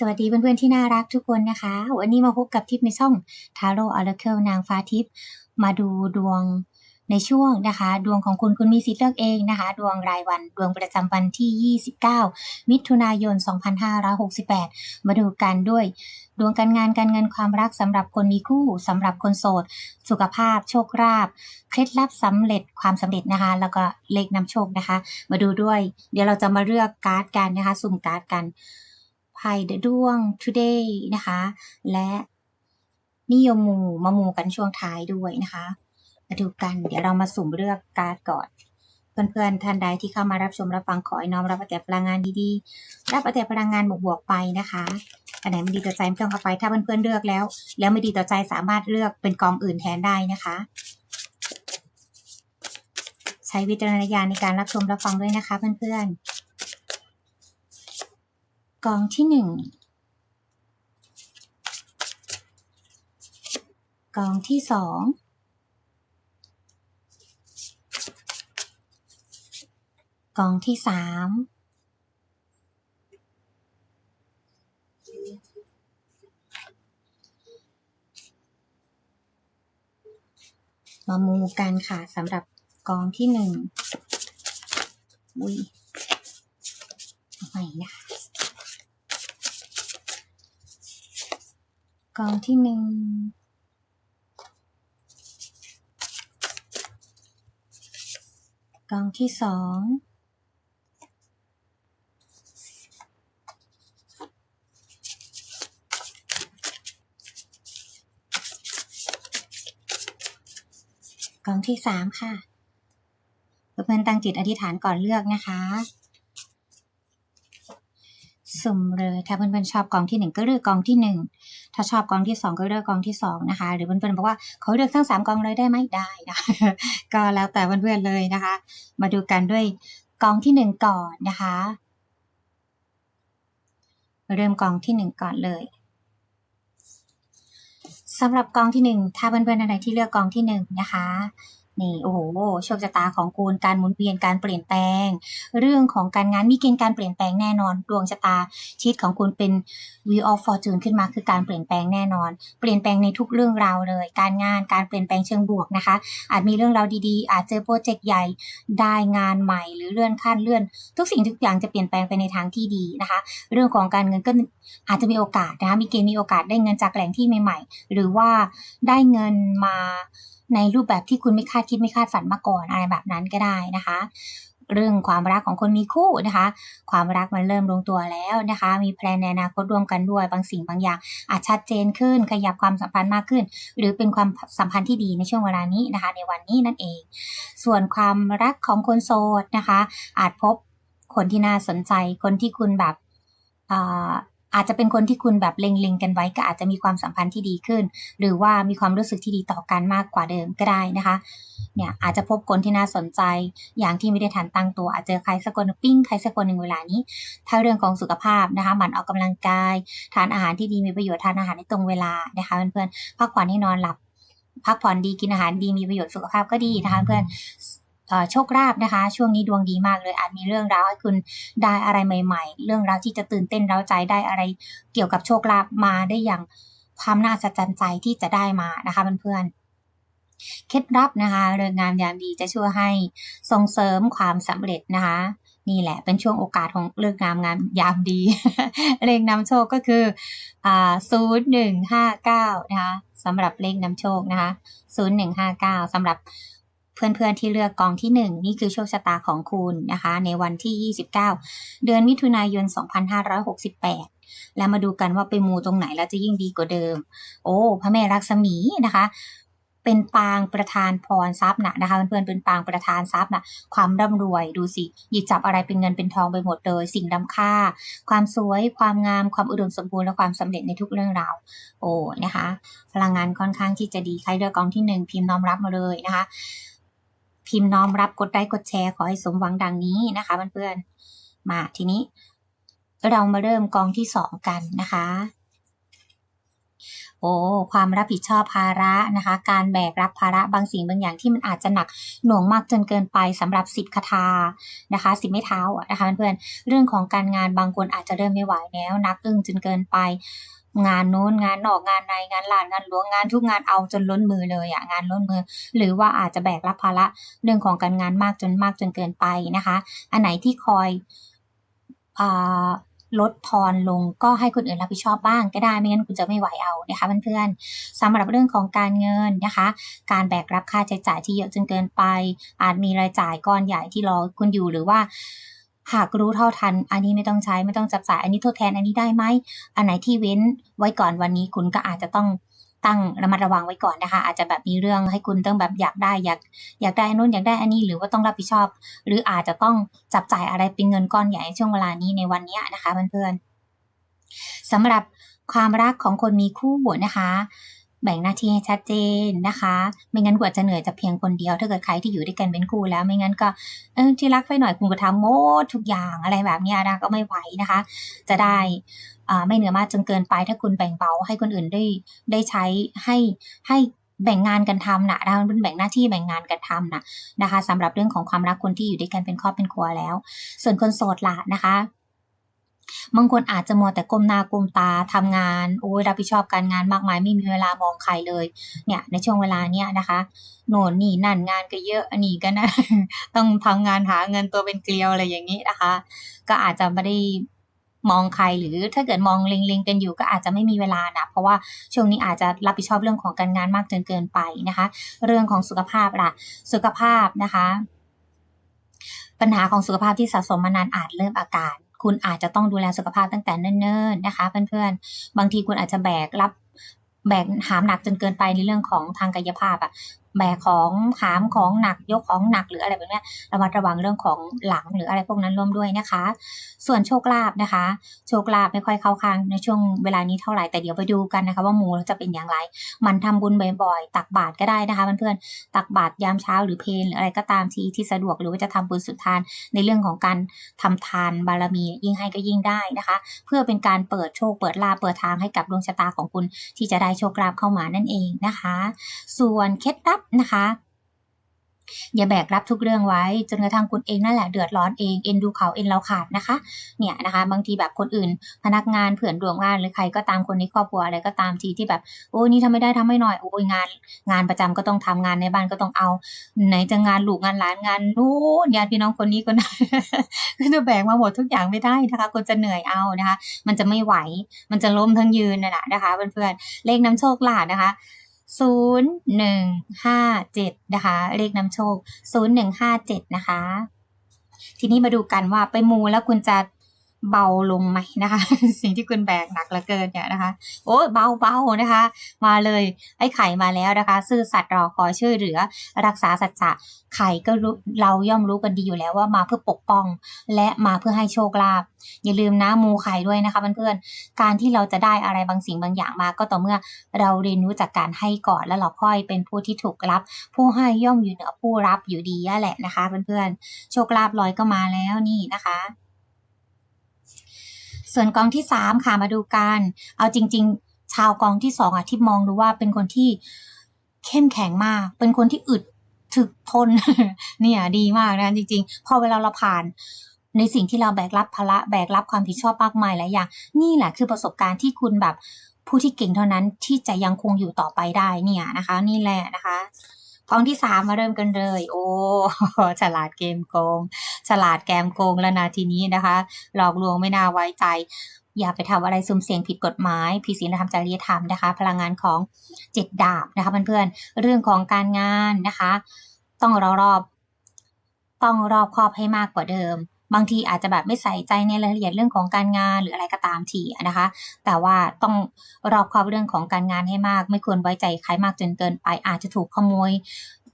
สวัสดีเพื่อนๆที่น่ารักทุกคนนะคะ วันนี้มาพบกับทิปในช่อง Taro Oracle นางฟ้าทิพย์มาดูดวงในช่วงนะคะ ดวงของคุณคุณมีสิทธิ์เลือกเองนะคะ ดวงรายวันดวงประจำวันที่ 29 มิถุนายน 2568 มาดูกันด้วย ดวงการงานการเงินความรักสำหรับคนมีคู่สำหรับคนโสด สุขภาพ โชคลาภเคล็ดลับสำเร็จความสำเร็จนะคะ แล้วก็เลขนำโชคนะคะ มาดูด้วย เดี๋ยวเราจะมาเลือกการ์ดกันนะคะ สุ่มการ์ดกัน ไพ่เดดวง today นะคะ และนิยมหมู่มาหมู่กันช่วงท้ายด้วยนะคะ มาดูกัน เดี๋ยวเรามาสุ่มเลือกการ์ดก่อน เพื่อนๆท่านใดที่เข้ามารับชมรับฟังขอให้น้อมรับแต่พลังงานดีๆ รับแต่พลังงานบวกๆไปนะคะอันไหนไม่ดีต่อใจไม่ต้องเอาไป ถ้าเพื่อนๆเลือกแล้ว แล้วไม่ดีต่อใจสามารถเลือกเป็นกองอื่นแทนได้นะคะ ใช้วิจารณญาณในการรับชมรับฟังด้วยนะคะเพื่อนๆ กองที่หนึ่งกองที่สองกองที่สามมามูกันค่ะสำหรับกองที่หนึ่งอุ้ยเอาใหม่นะคะ กองที่หนึ่งกองที่สองกองที่สามค่ะเพื่อนตั้งจิตอธิษฐานก่อนเลือกนะคะ สุ่มเลย ถ้าเพื่อนๆชอบกองที่หนึ่งก็เลือกกองที่หนึ่ง ถ้าชอบกองที่สองก็เลือกกองที่สองนะคะหรือเพื่อนๆบอกว่าเขาเลือกทั้งสามกองเลยได้ไหมได้นะก็แล้วแต่เพื่อนๆเลยนะคะ มาดูกันด้วยกองที่หนึ่งก่อนนะคะ เริ่มกองที่หนึ่งก่อนเลยสำหรับกองที่หนึ่งถ้าเพื่อนๆอะไรที่เลือกกองที่หนึ่งนะคะ นี่โอ้โหโชคชะตาของคุณการหมุนเวียนการเปลี่ยนแปลง เรื่องของการงานมีเกณฑ์การเปลี่ยนแปลงแน่นอนดวงชะตาชีวิตของคุณเป็น Wheel of Fortune ขึ้นมาคือการเปลี่ยนแปลงแน่นอน เปลี่ยนแปลงในทุกเรื่องราวเลย การงานการเปลี่ยนแปลงเชิงบวกนะคะ อาจมีเรื่องราวดีๆ อาจเจอโปรเจกต์ใหญ่ได้งานใหม่ หรือเลื่อนขั้นเลื่อน ทุกสิ่งทุกอย่างจะเปลี่ยนแปลงไปในทางที่ดีนะคะ เรื่องของการเงินก็อาจจะมีโอกาสนะคะมีเกณฑ์มีโอกาสได้เงินจากแหล่งที่ใหม่ ๆ หรือว่าได้เงินมา ในรูปแบบที่คุณไม่คาดคิดไม่คาดฝันมาก่อนอะไรแบบนั้นก็ได้นะคะ เรื่องความรักของคนมีคู่นะคะ ความรักมันเริ่มลงตัวแล้วนะคะ มีแพลนในอนาคตร่วมกันด้วยบางสิ่งบางอย่าง อาจชัดเจนขึ้น ขยับความสัมพันธ์มากขึ้น หรือเป็นความสัมพันธ์ที่ดีในช่วงเวลานี้นะคะ ในวันนี้นั่นเอง ส่วนความรักของคนโสดนะคะ อาจพบคนที่น่าสนใจคนที่คุณแบบ อาจจะเป็นคนที่คุณแบบเล็งๆกันไว้ก็อาจจะมีความสัมพันธ์ที่ดีขึ้น หรือว่ามีความรู้สึกที่ดีต่อกันมากกว่าเดิมก็ได้นะคะ เนี่ยอาจจะพบคนที่น่าสนใจ อย่างที่ไม่ได้ทันตั้งตัว อาจเจอใครสักคนปิ้งใครสักคนหนึ่งเวลานี้ ถ้าเรื่องของสุขภาพนะคะหมั่นออกกำลังกาย ทานอาหารที่ดีมีประโยชน์ทานอาหารในตรงเวลานะคะเพื่อนๆพักผ่อนให้นอนหลับ พักผ่อนดีกินอาหารดีมีประโยชน์สุขภาพก็ดีนะคะเพื่อน โชคลาภนะคะ ช่วงนี้ดวงดีมากเลยอาจมีเรื่องราวให้คุณได้อะไรใหม่ ๆ เรื่องราวที่จะตื่นเต้นเร้าใจได้อะไร เกี่ยวกับโชคลาภมาได้อย่างความน่าสะใจใจที่จะได้มานะคะเพื่อนๆเคล็ดลับนะคะเรื่องงามยามดีจะช่วยให้ส่งเสริมความสำเร็จนะคะนี่แหละเป็นช่วงโอกาสของเรื่องงามงามยามดี เลขนำโชคก็คือศูนย์หนึ่งห้าเก้านะคะสำหรับเลขนำโชคนะคะศูนย์หนึ่งห้าเก้าสำหรับ เพื่อนๆที่เลือกกองที่ 1 นี่คือโชคชะตาของคุณนะคะ ในวันที่ 29 เดือนมิถุนายน 2568 แล้วมาดูกันว่าไปมูตรงไหนแล้วจะยิ่งดีกว่าเดิม โอ้ พระแม่รักษมีนะคะเป็นปางประธานพรทรัพย์นะนะคะเพื่อนๆเป็นปางประธานทรัพย์นะความร่ำรวยดูสิหยิบจับอะไรเป็นเงินเป็นทองไปหมดเลยสิ่งล้ำค่า ความสวยความงามความอุดมสมบูรณ์และความสำเร็จในทุกเรื่องราวโอ้นะคะ พลังงานค่อนข้างที่จะดีใครเลือกกองที่หนึ่งพิมพ์น้อมรับมาเลยนะคะ พิมพ์น้อมรับกดไลค์กดแชร์ขอให้สมหวังดังนี้นะคะเพื่อนๆมาทีนี้ เรามาเริ่มกองที่สองกันนะคะโอ้ความรับผิดชอบภาระนะคะ การแบกรับภาระบางสิ่งบางอย่างที่มันอาจจะหนักหน่วงมากจนเกินไปสำหรับสิบคาถานะคะสิบไม่เท้านะคะเพื่อนเรื่องของการงานบางคนอาจจะเริ่มไม่ไหวแล้วนักอึ้งจนเกินไป งานโน้นงานนอกงานในงานหลานงานหลวงงานทุกงานเอาจนล้นมือเลยอะงานล้นมือ หรือว่าอาจจะแบกรับภาระเรื่องของการงานมากจนมากจนเกินไปนะคะ อันไหนที่คอยอลดทอนลงก็ให้คนอื่นรับผิดชอบบ้างก็ได้ไม่งั้นคุณจะไม่ไหวเอานะคะเพื่อนๆสำหรับเรื่องของการเงินนะคะ การแบกรับค่าใช้จ่ายที่เยอะจนเกินไป อาจมีรายจ่ายก้อนใหญ่ที่รอคุณอยู่หรือว่า หากรู้เท่าทัน อันนี้ไม่ต้องใช้ไม่ต้องจับจ่ายอันนี้ทดแทนอันนี้ได้ไหมอันไหนที่เว้นไว้ก่อนวันนี้คุณก็อาจจะต้องตั้งระมัดระวังไว้ก่อนนะคะ อาจจะแบบมีเรื่องให้คุณต้องแบบอยากได้อยากอยากได้อันนู้นอยากได้อันนี้หรือว่าต้องรับผิดชอบ หรืออาจจะต้องจับจ่ายอะไรเป็นเงินก้อนใหญ่ในช่วงเวลานี้ในวันนี้นะคะเพื่อนๆสำหรับความรักของคนมีคู่นะคะ แบ่งหน้าที่ให้ชัดเจนนะคะ ไม่งั้นกว่าจะเหนื่อยจะเพียงคนเดียว ถ้าเกิดใครที่อยู่ด้วยกันเป็นคู่แล้ว ไม่งั้นก็เออที่รักไปหน่อยคุณก็ทำหมดทุกอย่างอะไรแบบนี้นะก็ไม่ไหวนะคะ จะได้อ่าไม่เหนื่อยมากจนเกินไป ถ้าคุณแบ่งเบาให้คนอื่นได้ได้ใช้ให้ให้แบ่งงานกันทำนะนะคะมันแบ่งหน้าที่แบ่งงานกันทำนะนะคะสำหรับเรื่องของความรักคนที่อยู่ด้วยกันเป็นครอบเป็นครัวแล้ว ส่วนคนโสดละนะคะ บางคนอาจจะมัวแต่ก้มหน้าก้มตาทำงานโอ้ยรับผิดชอบการงานมากมาย ไม่มีเวลามองใครเลย เนี่ยในช่วงเวลาเนี้ยนะคะ โน่นนี่นั่นงานก็เยอะอันนี้ก็นะต้องทำงานหาเงินตัวเป็นเกลียวอะไรอย่างนี้นะคะ ก็อาจจะไม่ได้มองใครหรือถ้าเกิดมองเล็งๆกันอยู่ก็อาจจะไม่มีเวลานะเพราะว่าช่วงนี้อาจจะรับผิดชอบเรื่องของการงานมากจนเกินไปนะคะ เรื่องของสุขภาพล่ะ สุขภาพนะคะ ปัญหาของสุขภาพที่สะสมมานานอาจเริ่มอาการ คุณอาจจะต้องดูแลสุขภาพตั้งแต่เนิ่นๆนะคะ เพื่อนๆ บางทีคุณอาจจะแบกรับแบกหามหนักจนเกินไปในเรื่องของทางกายภาพอะแบกของหามของหนักยกของหนักหรืออะไรแบบนี้ระมัดระวังเรื่องของหลังหรืออะไรพวกนั้นร่วมด้วยนะคะ ส่วนโชคลาภนะคะ โชคลาภไม่ค่อยเข้าข้างในช่วงเวลานี้เท่าไหร่แต่เดี๋ยวไปดูกันนะคะ ว่ามูจะเป็นอย่างไร มันทำบุญบ่อยๆ ตักบาตรก็ได้นะคะเพื่อนๆตักบาตรยามเช้าหรือเพลหรืออะไรก็ตามที่ที่สะดวกหรือว่าจะทำบุญสุดทานในเรื่องของการทำทานบารมียิ่งให้ก็ยิ่งได้นะคะ เพื่อเป็นการเปิดโชคเปิดลาเปิดทางให้กับดวงชะตาของคุณที่จะได้โชคลาภเข้ามานั่นเองนะคะ ส่วนเคล็ดลับนะคะ อย่าแบกรับทุกเรื่องไว้ จนกระทั่งคุณเองนั่นแหละเดือดร้อนเองเอ็นดูเขาเอ็นเราขาดนะคะ เนี่ยนะคะ บางทีแบบคนอื่น พนักงานเผื่อนรวมงานหรือใครก็ตามคนในครอบครัวอะไรก็ตามทีที่แบบโอ้ยนี่ทำไม่ได้ทำไม่หน่อยโอ้ยงาน งานประจำก็ต้องทำงานในบ้านก็ต้องเอา ไหนจะงานลูกงานหลานงานนู้นญาติพี่น้องคนนี้คนนั้นก็จะแบกมาหมดทุกอย่างไม่ได้นะคะคนจะเหนื่อยเอานะคะ มันจะไม่ไหวมันจะล้มทั้งยืนน่ะนะคะเพื่อนๆเลขน้ำโชคลาภนะคะ ศูนย์หนึ่งห้าเจ็ดนะคะ เลขนำโชคศูนย์หนึ่งห้าเจ็ดนะคะ ทีนี้มาดูกันว่าไปมูแล้วคุณจะ เบาลงไหมนะคะ สิ่งที่คุณแบกหนักเหลือเกินเนี่ยนะคะ โอ้เบาเบานะคะ มาเลยไอ้ไข่มาแล้วนะคะ ซื่อสัตย์รอคอยช่วยเหลือ รักษาสัจจะไข่ก็รู้เราย่อมรู้กันดีอยู่แล้วว่ามาเพื่อปกป้อง และมาเพื่อให้โชคลาภอย่าลืมนะมูไข่ด้วยนะคะเพื่อนๆการที่เราจะได้อะไรบางสิ่งบางอย่างมาก็ต่อเมื่อเราเรียนรู้จากการให้ก่อนแล้วเราค่อยเป็นผู้ที่ถูกรับ ผู้ให้ย่อมอยู่เหนือผู้รับอยู่ดีแหละนะคะเพื่อนๆโชคลาภลอยก็มาแล้วนี่นะคะ ส่วนกองที่สามค่ะมาดูกัน เอาจริง ๆ ชาวกองที่สองอะที่มองดูว่าเป็นคนที่เข้มแข็งมาก เป็นคนที่อึดถึกทน เนี่ยดีมากนะจริง ๆ พอเวลาเราผ่านในสิ่งที่เราแบกรับภาระแบกรับความผิดชอบมากมายหลายอย่าง นี่แหละคือประสบการณ์ที่คุณแบบผู้ที่เก่งเท่านั้นที่จะยังคงอยู่ต่อไปได้เนี่ยนะคะ นี่แหละนะคะ กองที่สามมาเริ่มกันเลย โอ้ฉลาดเกมโกง ฉลาดแกมโกงแล้วนาทีนี้นะคะ หลอกลวงไม่น่าไว้ใจ อย่าไปทำอะไรซุ่มเสี่ยงผิดกฎหมายผิดศีลธรรมจริยธรรมนะคะ พลังงานของเจ็ดดาบนะคะเพื่อนๆเรื่องของการงานนะคะ ต้องรอบรอบต้องรอบครอบให้มากกว่าเดิม บางทีอาจจะแบบไม่ใส่ใจในรายละเอียดเรื่องของการงานหรืออะไรก็ตามทีนะคะ แต่ว่าต้องรอบคอบเรื่องของการงานให้มาก ไม่ควรไว้ใจใครมากจนเกินไป อาจจะถูกขโมย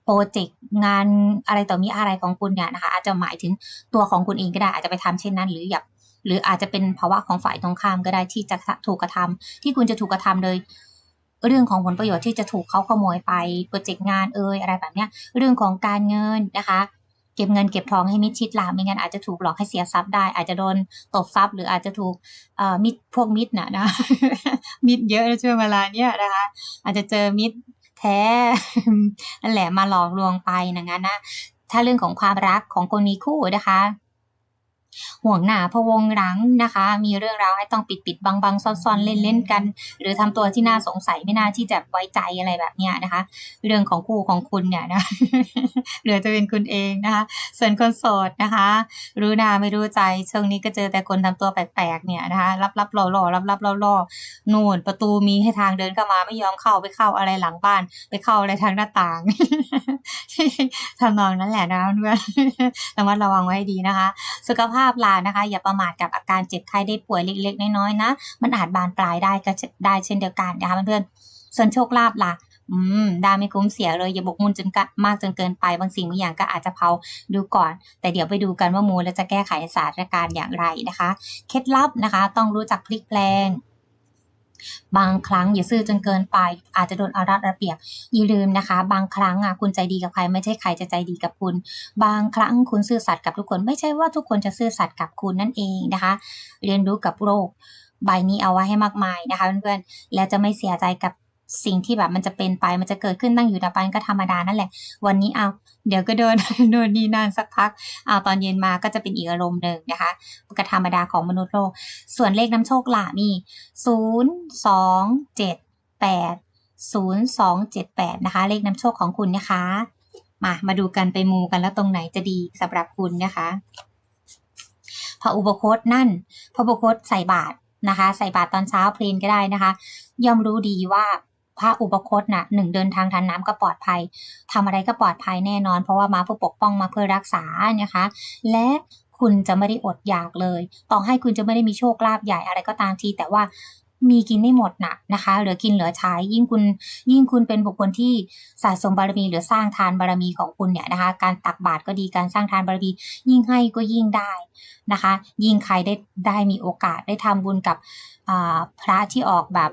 โปรเจกต์งานอะไรต่อมีอะไรของคุณเนี่ยนะคะอาจจะหมายถึงตัวของคุณเองก็ได้อาจจะไปทำเช่นนั้น หรืออยากหรืออาจจะเป็นภาวะของฝ่ายตรงข้ามก็ได้ที่จะถูกกระทำที่คุณจะถูกกระทำโดยเรื่องของผลประโยชน์ที่จะถูกเขาขโมยไปโปรเจกต์งานเอ่ยอะไรแบบเนี้ย เรื่องของการเงินนะคะ เก็บเงินเก็บทองให้มิดชิดล่ะไม่งั้นอาจจะถูกหลอกให้เสียทรัพย์ได้ อาจจะโดนตบทรัพย์ หรืออาจจะถูกมิดพวกมิดน่ะนะมิดเยอะช่วงเวลาเนี้ยนะคะ อาจจะเจอมิดแท้นั่นแหละมาหลอกลวงไปนะงั้นนะถ้าเรื่องของความรักของคนมีคู่นะคะ ห่วงหน้าพะวงหลังนะคะ มีเรื่องราวให้ต้องปิดปิดบังบังซ่อนซ่อนเล่นเล่นๆกัน หรือทำตัวที่น่าสงสัยไม่น่าที่จะไว้ใจอะไรแบบเนี้ยนะคะ เรื่องของคู่ของคุณเนี่ยนะเหลือจะเป็นคุณเองนะคะ ส่วนคนโสดนะคะ รู้หน้าไม่รู้ใจช่วงนี้ก็เจอแต่คนทำตัวแปลกๆเนี่ยนะคะรับรับๆล่อๆรับรับๆล่อๆนู่นประตูมีให้ทางเดินเข้ามาไม่ยอมเข้าไปเข้าอะไรหลังบ้าน ไปเข้าอะไรทางหน้าต่างทำนองนั้นแหละนะเพื่อนระมัดระวังไว้ให้ดีนะคะ สุขภาพล่ะนะคะ อย่าประมาทกับอาการเจ็บไข้ได้ป่วยเล็ก ๆ น้อยๆนะ มันอาจบานปลายได้ก็ได้เช่นเดียวกันนะคะเพื่อนๆส่วนโชคลาภล่ะอืมได้ไม่คุ้มเสียเลย อย่าบกมุ่นจนมากจนเกินไป บางสิ่งบางอย่างก็อาจจะเผาดูก่อน แต่เดี๋ยวไปดูกันว่ามูลแล้วจะแก้ไขสถานการณ์อย่างไรนะคะ เคล็ดลับนะคะ ต้องรู้จักพลิกแปลง บางครั้งอย่าซื่อจนเกินไป อาจจะโดนอารัดระเบียบอย่าลืมนะคะ บางครั้งอะคุณใจดีกับใครไม่ใช่ใครจะใจดีกับคุณ บางครั้งคุณซื่อสัตย์กับทุกคนไม่ใช่ว่าทุกคนจะซื่อสัตย์กับคุณนั่นเองนะคะ เรียนรู้กับโรคใบนี้เอาไว้ให้มากมายนะคะเพื่อนๆแล้วจะไม่เสียใจกับ สิ่งที่แบบมันจะเป็นไปมันจะเกิดขึ้นตั้งอยู่ดับไปก็ธรรมดานั่นแหละ วันนี้เอาเดี๋ยวก็โดนโดนนี่นานสักพักเอาตอนเย็นมาก็จะเป็นอีกอารมณ์หนึ่งนะคะก็ธรรมดาของมนุษย์โลก ส่วนเลขน้ำโชคล่ะมีศูนย์สองเจ็ดแปดศูนย์สองเจ็ดแปดนะคะ เลขน้ำโชคของคุณนะคะ มามาดูกันไปมูกันแล้วตรงไหนจะดีสำหรับคุณนะคะพระอุปคตนั่น พระอุปคตใส่บาตรนะคะ ใส่บาตรตอนเช้าเพลนก็ได้นะคะ ย่อมรู้ดีว่า พระอุปคตน่ะหนึ่งเดินทางทางน้ำก็ปลอดภัยทำอะไรก็ปลอดภัยแน่นอน เพราะว่ามาเพื่อปกป้องมาเพื่อรักษานะคะ และคุณจะไม่ได้อดอยากเลย ต่อให้คุณจะไม่ได้มีโชคลาภใหญ่อะไรก็ตามที แต่ว่ามีกินไม่หมดนะนะคะ เหลือกินเหลือใช้ยิ่งคุณยิ่งคุณเป็นบุคคลที่สะสมบารมีหรือสร้างทานบารมีของคุณเนี่ยนะคะ การตักบาตรก็ดีการสร้างทานบารมียิ่งให้ก็ยิ่งได้นะคะ ยิ่งใครได้ได้มีโอกาสได้ทำบุญกับพระที่ออกแบบ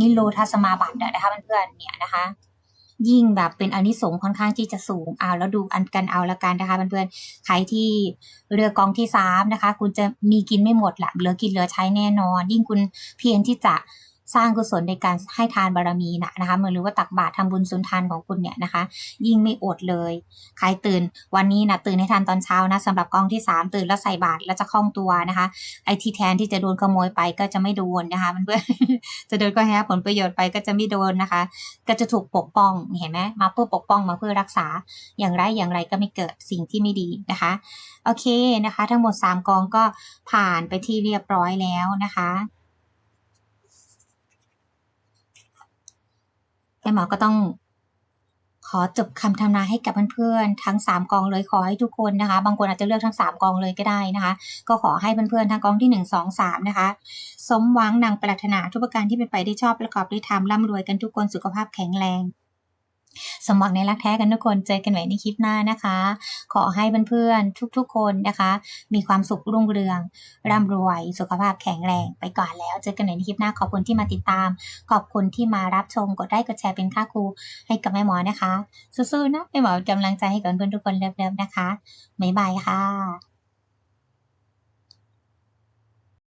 นิโรธสมาบัตินะคะเพื่อนๆเนี่ยนะคะ ยิ่งแบบเป็นอนิสงส์ค่อนข้างที่จะสูงเอาแล้วดูอันกันเอาละกันนะคะเพื่อนๆใครที่เรือกองที่สามนะคะ คุณจะมีกินไม่หมดหละเหลือกินเหลือใช้แน่นอน ยิ่งคุณเพียรที่จะ สร้างกุศลในการให้ทานบารมีนะนะคะหรือว่าตักบาตรทำบุญสุนทานของคุณเนี่ยนะคะ ยิ่งไม่อดเลย ใครตื่นวันนี้นะตื่นให้ทันตอนเช้านะสำหรับกองที่สามตื่นแล้วใส่บาตรแล้วจะคล่องตัวนะคะ ไอ้ที่แทนที่จะโดนขโมยไปก็จะไม่โดนนะคะ มันเพื่อจะโดนก็แฮผลประโยชน์ไปก็จะไม่โดนนะคะ ก็จะถูกปกป้องเห็นไหมมาเพื่อปกป้องมาเพื่อรักษาอย่างไรอย่างไรก็ไม่เกิดสิ่งที่ไม่ดีนะคะโอเคนะคะ ทั้งหมด 3 กองก็ผ่านไปที่เรียบร้อยแล้วนะคะ แต่หมอก็ต้องขอจบคำทำนายให้กับเพื่อนๆทั้ง 3 กองเลยขอให้ทุกคนนะคะ บางคนอาจจะเลือกทั้ง 3 กองเลยก็ได้นะคะ ก็ขอให้เพื่อนๆทั้งกองที่ 1 2 3 นะคะ สมหวังนางปรารถนาทุกประการที่เป็นไปได้ชอบประกอบด้วยธรรมร่ำรวยกันทุกคนสุขภาพแข็งแรง สมหวังในรักแท้กันทุกคนเจอกันใหม่ในคลิปหน้านะคะ ขอให้เพื่อนๆทุกๆคนนะคะ มีความสุขรุ่งเรือง ร่ำรวย สุขภาพแข็งแรงไปก่อนแล้ว เจอกันใหม่ในคลิปหน้าขอบคุณที่มาติดตาม ขอบคุณที่มารับชมกดไลค์กดแชร์เป็นค่าครูให้กับแม่หมอนะคะสู้ๆนะแม่หมอนกำลังใจให้กับเพื่อนทุกคนเลิฟๆนะคะบ๊ายบายค่ะ